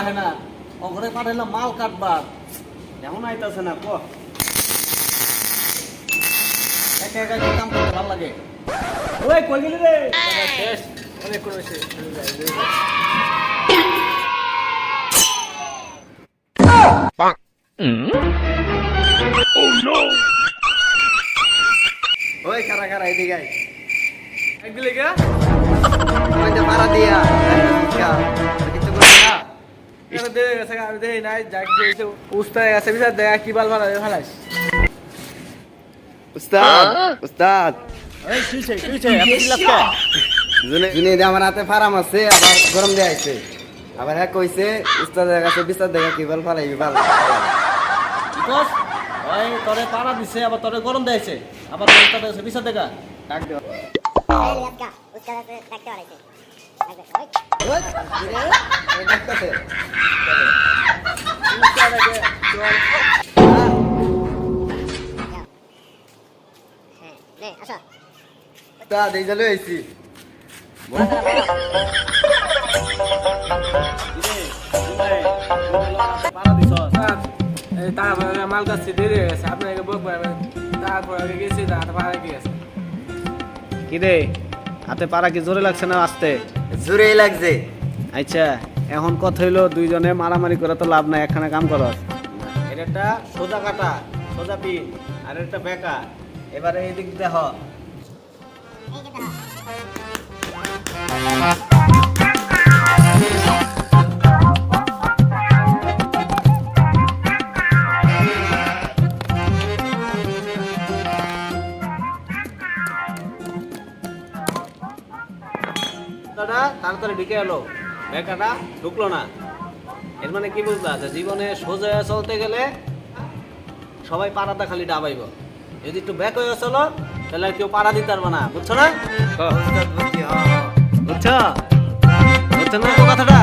পাঠায় না। ও ঘরে পাঠাইলাম মাল কাটবার। এমন আইতাছে না ক? একা একা কাম করতে ভালো লাগে? ওই কই গেলি রে? শেষ। অনেক করে শেষ। ওই খারা খারা এদিকে আয়। একদিলে গা ওই যে মারা দিয়া। গেছে আমি দেই নাই যাক দিয়েছে উস্তাদ গেছে বিচার দেখা কি বাল মারা ফেলাইস উস্তাদ উস্তাদ এই কিছে কিছে আপনি লাগছে জুনে আমার হাতে ফারাম আছে আবার গরম দিয়ে আইছে আবার হ্যাঁ কইছে উস্তাদের কাছে বিস্তার দেখা কি বল ফালাইবি ওই তোরে পাড়া দিছে আবার তোরে গরম দিয়েছে আবার উস্তাদ গেছে বিচার দেখা ডাক দে ওই, কিরে? ওই ডাকতাছে। উস্তাদ এই জালে আইছি তারপরে মাল কাছে দেরি হয়ে গেছে আপনাকে বক তারপরে গেছি তারপরে গিয়েছে কি রে? হাতে পাড়া কি জোরে লাগছে না আসতে? জোরেই লাগছে। আচ্ছা। এখন কথা হইল দুইজনে মারামারি করে তো লাভ নাই, একখানে কাম করস এটা একটা সোজা কাটা, সোজা পিন, আর একটা বেকা। এবারে এদিক দেখ দাদা, তাড়াতাড়ি ঢুকে এলো। বেকাটা ঢুকলো না। এর মানে কি বুঝতে আছে জীবনে সোজা চলতে গেলে সবাই পাড়াটা খালি ডাবাইব। যদি একটু ব্যাক হয়ে চলো তাহলে আর কেউ পাড়া দিতে পারব না। বুঝছ না? বুঝছ? বুঝছ না কথাটা?